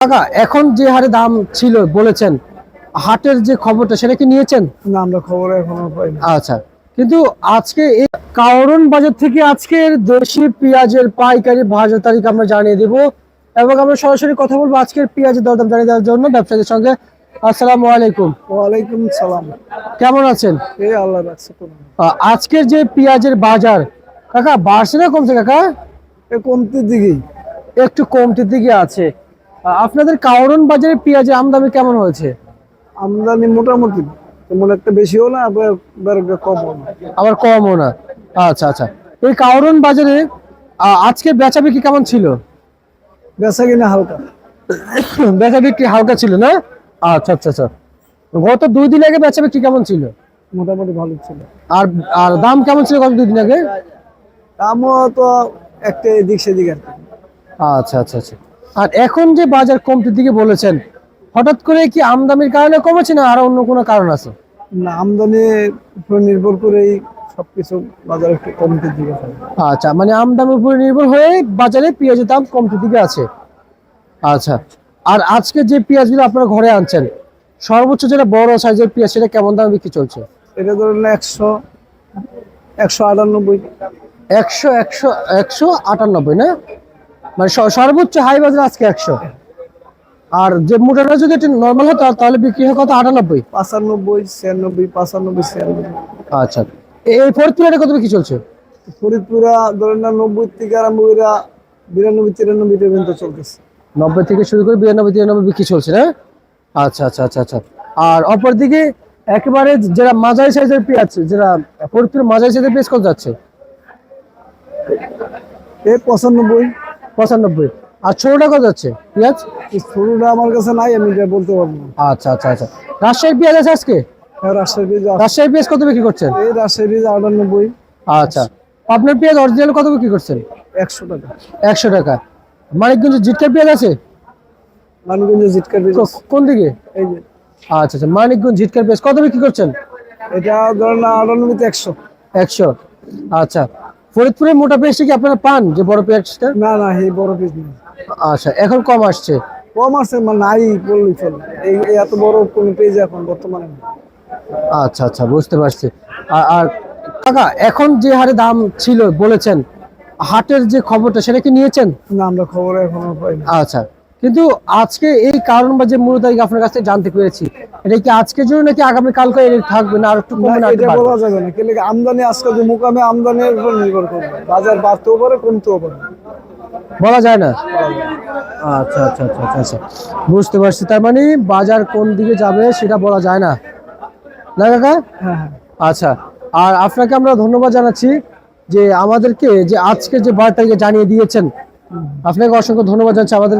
কাকা এখন যে হারে দাম ছিল বলেছেন হাটের যে খবরটা সেটা কি নিয়েছেন? না আমরা খবর এখনও পাইনি। আচ্ছা কিন্তু আজকে এই কারণ বাজার থেকে আজকের দেশি পেঁয়াজের পাইকারি বাজার তারিখ আমরা জানিয়ে দেব এবং আমরা সরাসরি কথা বলব আজকের পেঁয়াজের দরদাম জানিয়ে দেওয়ার জন্য ব্যবসায়ীদের সঙ্গে। আসসালামু আলাইকুম। ওয়ালাইকুম সালাম। কেমন আছেন? এই আল্লাহ রাখছে আজকের যে পেঁয়াজের বাজার কাকা বাড়ছে না কমছে কাকা? এ কমতির দিকেই। একটু কমতির দিকে আছে। আপনাদের কারণ বাজারে পেঁয়াজের আমদানি কেমন হয়েছে? আমদানি মোটামুটি তেমন একটা বেশিও না আবার কমও না। আবার কমও না। আচ্ছা আচ্ছা। এই কারণ বাজারে আজকে বেচা বিক্রি কেমন ছিল? বেচা কিনা হালকা। বেচা বিক্রি হালকা ছিল না? আচ্ছা আচ্ছা আচ্ছা। গত দুই দিন আগে বেচা বিক্রি কেমন ছিল? মোটামুটি ভালো ছিল। আর আর দাম কেমন ছিল গত দুই দিন আগে? দামও তো একটা এদিক সেদিক আর। আচ্ছা আচ্ছা আচ্ছা। আর এখন যে বাজার কমতির দিকে বলেছেন হঠাৎ করে কি আমদানির কারণে কমেছে না আর অন্য কোনো কারণ আছে? না আমদানির উপর নির্ভর করেই সবকিছু বাজার একটু কমতির দিকে আচ্ছা মানে আমদানির উপরে নির্ভর হয়ে বাজারে পেঁয়াজের দাম কমতির দিকে আছে। আচ্ছা আর আজকে যে পেঁয়াজগুলো আপনারা ঘরে আনছেন সর্বোচ্চ যেটা বড় সাইজের পেঁয়াজ সেটা কেমন দামে বিক্রি চলছে? এটা ধরেন একশো একশো আটানব্বই। একশো একশো একশো আটানব্বই না? মানে সর্বোচ্চ হাই বাজার আজকে একশো। আর যে মোটাটা যদি এটা নর্মাল হতো তাহলে বিক্রি হয় কত? আটানব্বই? পাঁচানব্বই ছিয়ানব্বই পাঁচানব্বই ছিয়ানব্বই। আচ্ছা। এই ফরিদপুরে কত বিক্রি চলছে? ফরিদপুরা ধরেন না নব্বই থেকে আরম্ভ করে বিরানব্বই তিরানব্বই পর্যন্ত চলতেছে। নব্বই থেকে শুরু করে বিরানব্বই তিরানব্বই বিক্রি চলছে না? আচ্ছা আচ্ছা আচ্ছা আচ্ছা। আর অপরদিকে একেবারে যারা মাঝারি সাইজের পেঁয়াজ যারা ফরিদপুরের মাঝারি সাইজের পেঁয়াজ কত যাচ্ছে? এই পঁচানব্বই। পঁচানব্বই। আর ছোটটা কত যাচ্ছে? পেঁয়াজ? শুরুটা আমার কাছে নাই আমি এটা বলতে পারব না। আচ্ছা আচ্ছা আচ্ছা। রাজশাহীর পেঁয়াজ আছে আজকে? হ্যাঁ, রাজশাহী পেঁয়াজ কত বিক্রি করছেন? এই রাজশাহী বীজ আটানব্বই। আচ্ছা। আপনার পেঁয়াজ অরিজিনাল কত বিক্রি করছেন? একশো টাকা। একশো টাকা। মানিকগঞ্জ জিটকার পেঁয়াজ আছে? মানগঞ্জে জিটকার বীজ আছে। কোন দিকে? এই যে। আচ্ছা আচ্ছা। মানিকগঞ্জ জিটকার পেঁয়াজ কত বিক্রি করছেন? এটা ধরেন আটানব্বইতে একশো। একশো। আচ্ছা। ফরিদপুরের মোটা পেঁয়াজটা কি আপনারা পান যে বড় পেঁয়াজটা? না না এই বড় পেঁয়াজ না। আচ্ছা এখন কম আসছে। কম আসছে মানে নাই বললেই চলে। এই এত বড় কোন পেজ এখন বর্তমানে আচ্ছা আচ্ছা বুঝতে পারছি। আর আর কাকা এখন যে হারে দাম ছিল বলেছেন হাটের যে খবরটা সেটা কি নিয়েছেন? না আমরা খবর এখনও পাইনি। আচ্ছা কিন্তু আজকে এই কারণ বা যে মূল তারিখ আপনার কাছ থেকে জানতে পেরেছি এটা কি আজকের জন্য নাকি আগামী কালকে এর থাকবে না আর একটু না, কমবে না এটা বলা যাবে না। কেলে কি আমদানি আজকে যে মুকামে আমদানির উপর নির্ভর করবে। বাজার বাড়তেও পারে কমতেও পারে। বলা যায় না? আচ্ছা আচ্ছা আচ্ছা আচ্ছা আচ্ছা। বুঝতে পারছি। তার মানে বাজার কোন দিকে যাবে সেটা বলা যায় না? না কাকা? হ্যাঁ হ্যাঁ। আচ্ছা আর আপনাকে আমরা ধন্যবাদ জানাচ্ছি যে আমাদেরকে যে আজকে যে বার্তাকে জানিয়ে দিয়েছেন। আপনাকে অসংখ্য ধন্যবাদ জানাচ্ছি। আমাদের